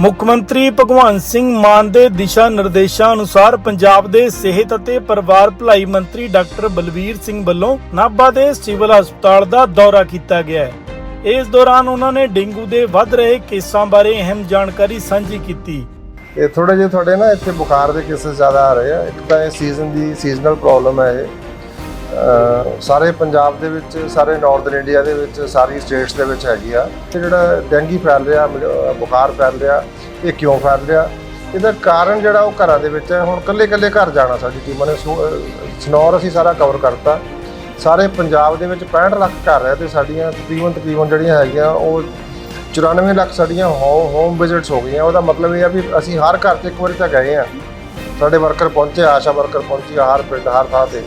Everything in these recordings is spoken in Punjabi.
ਮੁੱਖ ਮੰਤਰੀ ਭਗਵੰਤ ਸਿੰਘ ਮਾਨ ਦੇ ਦਿਸ਼ਾ ਨਿਰਦੇਸ਼ਾਂ ਅਨੁਸਾਰ ਪੰਜਾਬ ਦੇ ਸਿਹਤ ਅਤੇ ਪਰਿਵਾਰ ਭਲਾਈ ਮੰਤਰੀ ਡਾਕਟਰ ਬਲਵੀਰ ਸਿੰਘ ਵੱਲੋਂ ਨਾਭਾ ਦੇ ਸਿਵਲ ਹਸਪਤਾਲ ਦਾ ਦੌਰਾ ਕੀਤਾ ਗਿਆ ਹੈ। ਇਸ ਦੌਰਾਨ ਉਹਨਾਂ ਨੇ ਡੇਂਗੂ ਦੇ ਵੱਧ ਰਹੇ ਕੇਸਾਂ ਬਾਰੇ ਅਹਿਮ ਜਾਣਕਾਰੀ ਸਾਂਝੀ ਕੀਤੀ। ਇਹ ਥੋੜੇ ਜਿਹੇ ਤੁਹਾਡੇ ਨਾ ਇੱਥੇ ਬੁਖਾਰ ਦੇ ਕੇਸਸ ਜ਼ਿਆਦਾ ਆ ਰਹੇ ਆ। ਇੱਕ ਤਾਂ ਇਹ ਸੀਜ਼ਨ ਦੀ ਸੀਜ਼ਨਲ ਪ੍ਰੋਬਲਮ ਹੈ ਇਹ। ਸਾਰੇ ਪੰਜਾਬ ਦੇ ਵਿੱਚ, ਸਾਰੇ ਨਾਰਥਰਨ ਇੰਡੀਆ ਦੇ ਵਿੱਚ, ਸਾਰੀ ਸਟੇਟਸ ਦੇ ਵਿੱਚ ਹੈਗੀ ਆ। ਤੇ ਜਿਹੜਾ ਡੈਂਗੀ ਫੈਲ ਰਿਹਾ ਮਲ- ਬੁਖਾਰ ਫੈਲ ਰਿਹਾ, ਇਹ ਕਿਉਂ ਫੈਲ ਰਿਹਾ? ਇਹਦਾ ਕਾਰਨ ਜਿਹੜਾ ਉਹ ਘਰਾਂ ਦੇ ਵਿੱਚ ਹੈ। ਹੁਣ ਕੱਲੇ ਕੱਲੇ ਘਰ ਜਾਣਾ ਸਾਡੀ ਟੀਮਾਂ ਨੇ। ਸੋ- ਸਨੌਰ ਅਸੀਂ ਸਾਰਾ ਕਵਰ ਕਰਤਾ। ਸਾਰੇ ਪੰਜਾਬ ਦੇ ਵਿੱਚ 65 ਲੱਖ ਘਰ ਹੈ ਤੇ ਸਾਡੀਆਂ ਤਕਰੀਬਨ ਤਕਰੀਬਨ ਜਿਹੜੀਆਂ ਹੈਗੀਆਂ, ਉਹ 94 ਲੱਖ ਸਾਡੀਆਂ ਹੋਮ ਵਿਜ਼ਿਟਸ ਹੋ ਗਈਆਂ। ਉਹਦਾ ਮਤਲਬ ਇਹ ਆ ਵੀ ਅਸੀਂ ਹਰ ਘਰ 'ਚ ਇੱਕ ਵਾਰੀ ਤਾਂ ਗਏ ਆ। ਸਾਡੇ ਵਰਕਰ ਪਹੁੰਚੇ, ਆਸ਼ਾ ਵਰਕਰ ਪਹੁੰਚੀ ਹਰ ਪਿੰਡ, ਹਰ ਥਾਂ ਤੇ।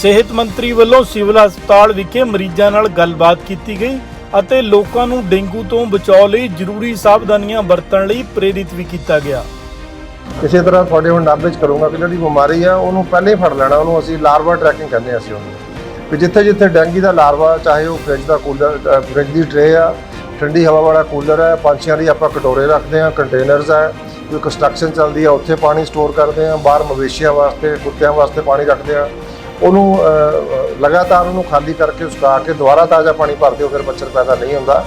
ਸਿਹਤ ਮੰਤਰੀ ਵੱਲੋਂ ਸਿਵਲ ਹਸਪਤਾਲ ਵਿਖੇ ਮਰੀਜ਼ਾਂ ਨਾਲ ਗੱਲਬਾਤ ਕੀਤੀ ਗਈ ਅਤੇ ਲੋਕਾਂ ਨੂੰ ਡੇਂਗੂ ਤੋਂ ਬਚਾਅ ਲਈ ਜ਼ਰੂਰੀ ਸਾਵਧਾਨੀਆਂ ਵਰਤਣ ਲਈ ਪ੍ਰੇਰਿਤ ਵੀ ਕੀਤਾ ਗਿਆ। ਇਸੇ ਤਰ੍ਹਾਂ ਤੁਹਾਡੇ ਹੁਣ ਨਾਭੇ ਵਿੱਚ ਕਰੂੰਗਾ ਕਿ ਜਿਹੜੀ ਬਿਮਾਰੀ ਆ, ਉਹਨੂੰ ਪਹਿਲੇ ਹੀ ਫੜ ਲੈਣਾ, ਉਹਨੂੰ ਅਸੀਂ ਲਾਰਵਾ ਟਰੈਕਿੰਗ ਕਹਿੰਦੇ ਹਾਂ ਅਸੀਂ ਉਹਨੂੰ। ਵੀ ਜਿੱਥੇ ਜਿੱਥੇ ਡੈਂਗੀ ਦਾ ਲਾਰਵਾ, ਚਾਹੇ ਉਹ ਫ੍ਰਿਜ ਦਾ ਕੂਲਰ ਫ੍ਰਿਜ ਦੀ ਟਰੇ ਆ, ਠੰਡੀ ਹਵਾ ਵਾਲਾ ਕੂਲਰ ਹੈ ਪੰਛੀਆਂ ਲਈ ਆਪਾਂ ਕਟੋਰੇ ਰੱਖਦੇ ਆ ਕੰਟੇਨਰਸ ਹੈ ਕੋਈ ਕੰਸਟਰਕਸ਼ਨ ਚੱਲਦੀ ਆ, ਉੱਥੇ ਪਾਣੀ ਸਟੋਰ ਕਰਦੇ ਆ ਬਾਹਰ ਮਵੇਸ਼ੀਆਂ ਵਾਸਤੇ, ਕੁੱਤਿਆਂ ਵਾਸਤੇ ਪਾਣੀ ਰੱਖਦੇ ਆ ਉਹਨੂੰ ਲਗਾਤਾਰ ਉਹਨੂੰ ਖਾਲੀ ਕਰਕੇ ਸੁਕਾ ਕੇ ਦੁਬਾਰਾ ਤਾਜ਼ਾ ਪਾਣੀ ਭਰਦੇ ਹੋ ਫਿਰ ਮੱਛਰ ਪੈਦਾ ਨਹੀਂ ਹੁੰਦਾ।